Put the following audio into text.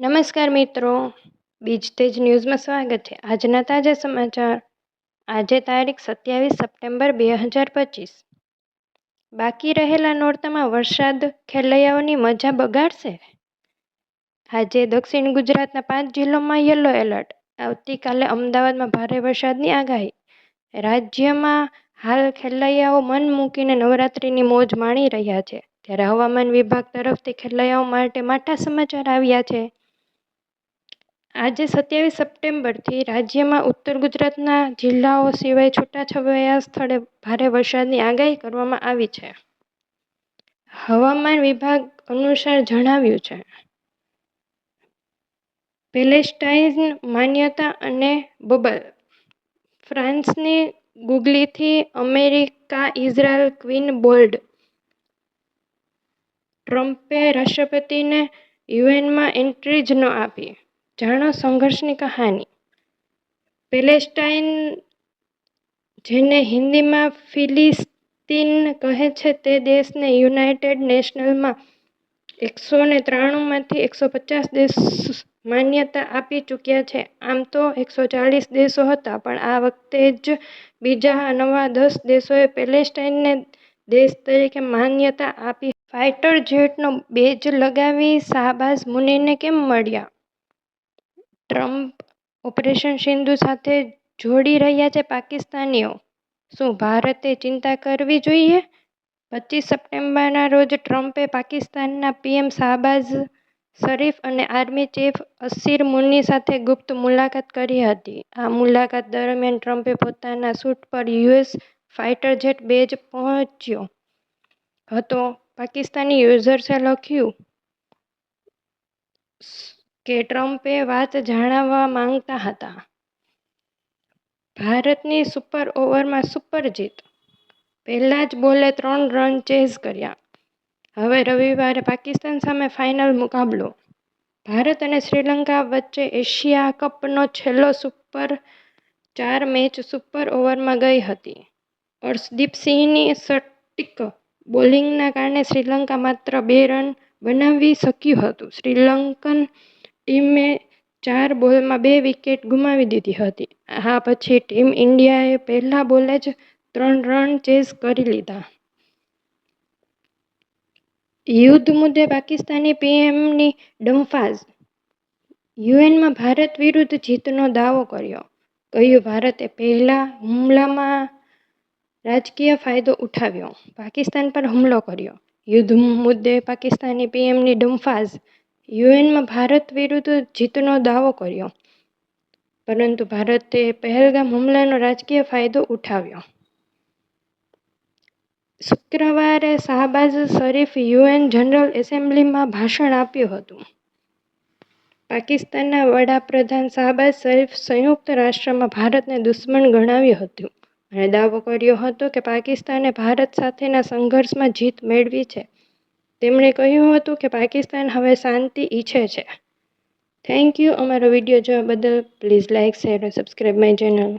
નમસ્કાર મિત્રો. બીજ તેજ ન્યૂઝમાં સ્વાગત છે. આજના તાજા સમાચાર. આજે તારીખ સત્યાવીસ સપ્ટેમ્બર બે હજાર પચીસ. બાકી રહેલા નોરતામાં વરસાદ ખેલૈયાઓની મજા બગાડશે? આજે દક્ષિણ ગુજરાતના પાંચ જિલ્લામાં યલો એલર્ટ. આવતીકાલે અમદાવાદમાં ભારે વરસાદની આગાહી. રાજ્યમાં હાલ ખેલૈયાઓ મન મૂકીને નવરાત્રિની મોજ માણી રહ્યા છે. ત્યારે હવામાન વિભાગ તરફથી ખેલૈયાઓ માટે માઠા સમાચાર આવ્યા છે. આજે સત્યાવીસ સપ્ટેમ્બરથી રાજ્યમાં ઉત્તર ગુજરાતના જિલ્લાઓ સિવાય છૂટાછવાયા સ્થળે ભારે વરસાદની આગાહી કરવામાં આવી છે. હવામાન વિભાગ અનુસાર જણાવ્યું છે પેલેસ્ટાઇન માન્યતા અને બબલ, ફ્રાન્સની ગુગલીથી અમેરિકા ઇઝરાયલ ક્વીન બોલ્ડ, ટ્રમ્પે રાષ્ટ્રપતિને યુએનમાં એન્ટ્રી જ ન આપી. જાણો સંઘર્ષની કહાની. પેલેસ્ટાઇન જેને હિન્દીમાં ફિલિસ્તીન કહે છે તે દેશને યુનાઇટેડ નેશનલમાં એકસો ને ત્રાણુંમાંથી એકસો પચાસ દેશ માન્યતા આપી ચૂક્યા છે. આમ તો એકસો ચાલીસ દેશો હતા, પણ આ વખતે જ બીજા નવા દસ દેશોએ પેલેસ્ટાઇનને દેશ તરીકે માન્યતા આપી. ફાઇટર જેટનો બેજ લગાવી શાહબાઝ મુનિને કેમ મળ્યા? ટ્રમ્પ ઓપરેશન સિંધુ સાથે જોડી રહ્યા છે પાકિસ્તાનીઓ. શું ભારતે ચિંતા કરવી જોઈએ? પચીસ સપ્ટેમ્બરના રોજ ટ્રમ્પે પાકિસ્તાનના પીએમ શાહબાઝ શરીફ અને આર્મી ચીફ અસીર મુની સાથે ગુપ્ત મુલાકાત કરી હતી. આ મુલાકાત દરમિયાન ટ્રમ્પે પોતાના સૂટ પર યુએસ ફાઇટર જેટ બેજ પહોંચ્યો હતો. પાકિસ્તાની યુઝર્સે લખ્યું કે ટ્રમ્પે વાત જાણવા માંગતા હતા. ભારતની સુપર ઓવરમાં સુપર જીત. પહેલાં જ બોલે ત્રણ રન ચેઝ કર્યા. હવે રવિવારે પાકિસ્તાન સામે ફાઇનલ મુકાબલો. ભારત અને શ્રીલંકા વચ્ચે એશિયા કપનો છેલ્લો સુપર ચાર મેચ સુપર ઓવરમાં ગઈ હતી. અર્શદીપ સિંહની સટીક બોલિંગના કારણે શ્રીલંકા માત્ર બે રન બનાવી શક્યું હતું. શ્રીલંકન ટીમે ચાર બોલમાં બે વિકેટ ગુમાવી દીધી હતી. આ પછી ટીમ ઇન્ડિયાએ પહેલા બોલે જ ત્રણ રન ચેઝ કરી લીધા. યુદ્ધ મુદ્દે પાકિસ્તાની પીએમની ડમફાઝ યુએનમાં ભારત વિરુદ્ધ જીતનો દાવો કર્યો. કહ્યું, ભારતે પહેલા હુમલામાં રાજકીય ફાયદો ઉઠાવ્યો. પાકિસ્તાન પર હુમલો કર્યો. યુદ્ધ મુદ્દે પાકિસ્તાની પીએમની ડંફાઝ યુએનમાં ભારત વિરુદ્ધ જીતનો દાવો કર્યો. પરંતુ ભારતે પહેલગામ હુમલાનો રાજકીય ફાયદો ઉઠાવ્યો. શુક્રવારે શાહબાઝ શરીફ યુએન જનરલ એસેમ્બલીમાં ભાષણ આપ્યું હતું. પાકિસ્તાનના વડાપ્રધાન શાહબાઝ શરીફ સંયુક્ત રાષ્ટ્રમાં ભારતને દુશ્મન ગણાવ્યું હતું. અને દાવો કર્યો હતો કે પાકિસ્તાને ભારત સાથેના સંઘર્ષમાં જીત મેળવી છે. તેમણે કહ્યું હતું કે પાકિસ્તાન હવે શાંતિ ઈચ્છે છે. થેન્ક યુ અમારો વીડિયો જોવા બદલ. પ્લીઝ લાઇક શેર અને સબસ્ક્રાઈબ માય ચેનલ